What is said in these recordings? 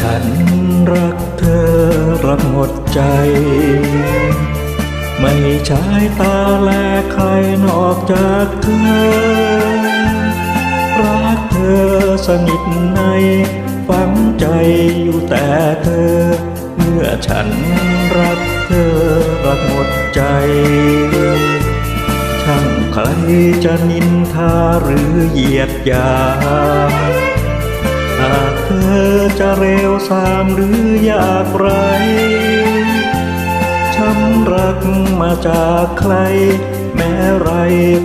ฉันรักเธอรักหมดใจ ไม่ใช้ตาแลกใครนอกจากเธอ รักเธอสนิทในฝังใจอยู่แต่เธอ เมื่อฉันรักเธอรักหมดใจ ช่างใครจะนินทาหรือเหยียดยาหากเธอ จะเร็วสามหรืออยากไรช้ำรักมาจากใคร แม้ไร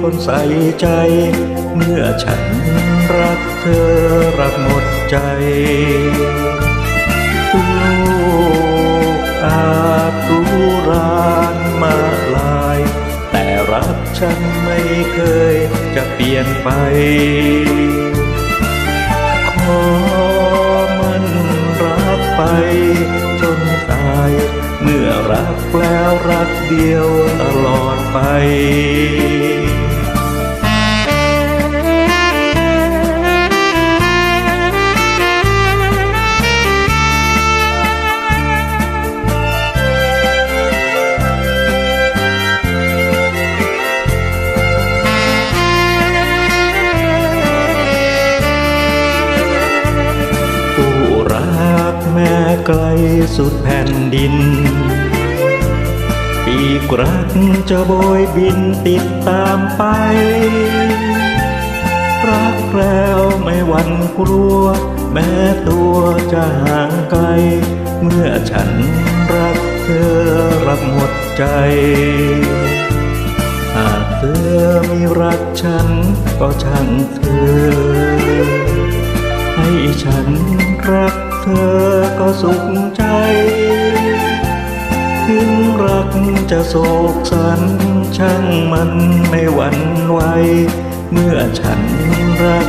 คนใส่ใจ เมื่อฉันรักเธอรักหมดใจโลกอาจรู้รานมาลาย แต่รักฉันไม่เคยจะเปลี่ยนไปขอ ไปจนตาย เมื่อรักแล้วรักเดียวตลอดไป ไกลสุดแผ่นดิน ปีกรักจะโบยบินติดตามไป รักแล้วไม่หวั่นกลัว แม้ตัวจะห่างไกล เมื่อฉันรักเธอรักหมดใจหากเธอไม่รักฉันก็ช่างเธอ ให้ฉันรัก ธอก็สุขใจ ถึงรักจะโศกสันช่างมันไม่หวั่นไหวเมื่อฉันรัก